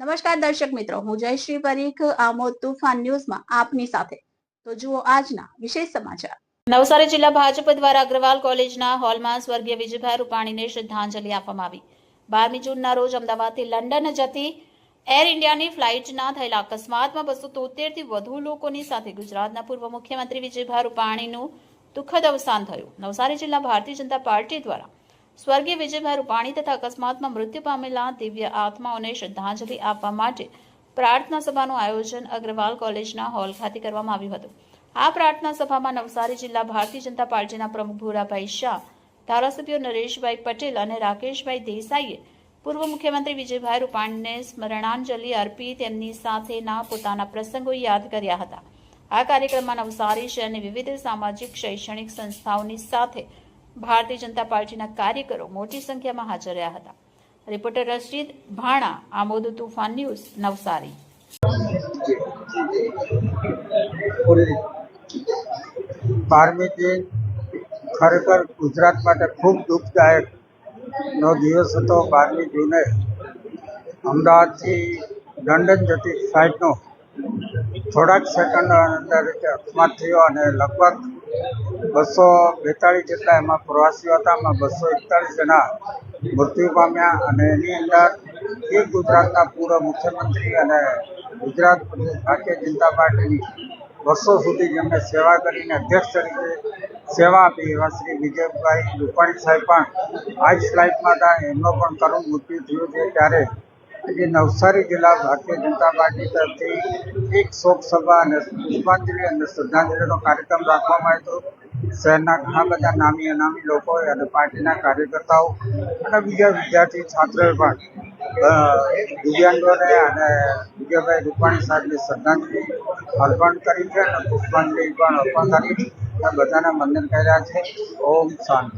નમસ્કાર દર્શક મિત્રો, હું જયશ્રી પરીખ, આમોદ તુફાન ન્યૂઝમાં આપની સાથે. તો જુઓ આજના વિશેષ સમાચાર. નવસારી જિલ્લા ભાજપ દ્વારા અગ્રવાલ કોલેજના હોલમાં સ્વર્ગીય વિજયભાઈ રૂપાણીને શ્રદ્ધાંજલિ આપવામાં આવી. બારમી જૂનના રોજ અમદાવાદથી લંડન જતી એર ઇન્ડિયાની ફ્લાઇટના થયેલા અકસ્માતમાં બસો તોતેરથી વધુ લોકોની સાથે ગુજરાતના પૂર્વ મુખ્યમંત્રી વિજયભાઈ રૂપાણીનું દુઃખદ અવસાન થયું. નવસારી જિલ્લા ભારતીય જનતા પાર્ટી દ્વારા સ્વર્ગીય વિજયભાઈ રૂપાણી તથા અકસ્માતમાં મૃત્યુ પામેલા દિવ્ય આત્માઓને શ્રદ્ધાંજલિ આપવા માટે પ્રાર્થના સભાનું આયોજન અગ્રવાલ કોલેજના હોલ ખાતે કરવામાં આવ્યું હતું. આ પ્રાર્થના સભામાં નવસારી જિલ્લા ભારતીય જનતા પાર્ટીના પ્રમુખ ભૂરાભાઈ શાહ, ધારાસભ્યો નરેશભાઈ પટેલ અને રાકેશભાઈ દેસાઈએ પૂર્વ મુખ્યમંત્રી વિજયભાઈ રૂપાણીને સ્મરણાંજલિ અર્પી તેમની સાથેના પોતાના પ્રસંગો યાદ કર્યા હતા. આ કાર્યક્રમમાં નવસારી શહેરની વિવિધ સામાજિક, શૈક્ષણિક સંસ્થાઓની સાથે ભારતીય જનતા પાર્ટીના કાર્યકરો મોટી સંખ્યામાં હાજર રહ્યા હતા. Reporter Rashid Bhana, Amod Toofan news, Navsari. બારમી જૂન ખરેખર ગુજરાત માટે ખૂબ દુઃખદાયક નો દિવસ હતો. બારમી જૂને અમદાવાદથી લંડન જતી ફ્લાઇટનો થોડાક સેકન્ડ અંદર અકસ્માત થયો અને લગભગ બસો બેતાળીસ જેટલા એમાં પ્રવાસીઓ હતા એમાં બસો એકતાળીસ જણા મૃત્યુ પામ્યા અને એની અંદર એક ગુજરાતના પૂર્વ મુખ્યમંત્રી અને ગુજરાત ભારતીય જનતા પાર્ટીની વર્ષો સુધી જેમણે સેવા કરીને અધ્યક્ષ તરીકે સેવા આપી એવા શ્રી વિજયભાઈ રૂપાણી સાહેબ પણ આ જ ફ્લાઇટમાં હતા. એમનો પણ કરુણ મૃત્યુ થયું છે. ત્યારે આજે નવસારી જિલ્લા ભારતીય જનતા પાર્ટી તરફથી એક શોક સભા અને પુષ્પાંજલિ અને શ્રદ્ધાંજલિનો કાર્યક્રમ રાખવામાં આવ્યો હતો. શહેરના ઘણા બધા નામી અનામી લોકો અને પાર્ટીના કાર્યકર્તાઓ અને બીજા વિદ્યાર્થી છાત્રોએ પણ દિવ્યાંગોને અને વિજયભાઈ રૂપાણી સાહેબને શ્રદ્ધાંજલિ અર્પણ કરી છે અને પુષ્પાંજલિ પણ અર્પણ કરી અને બધાને વંદન કર્યા છે. ઓમ શાંતિ.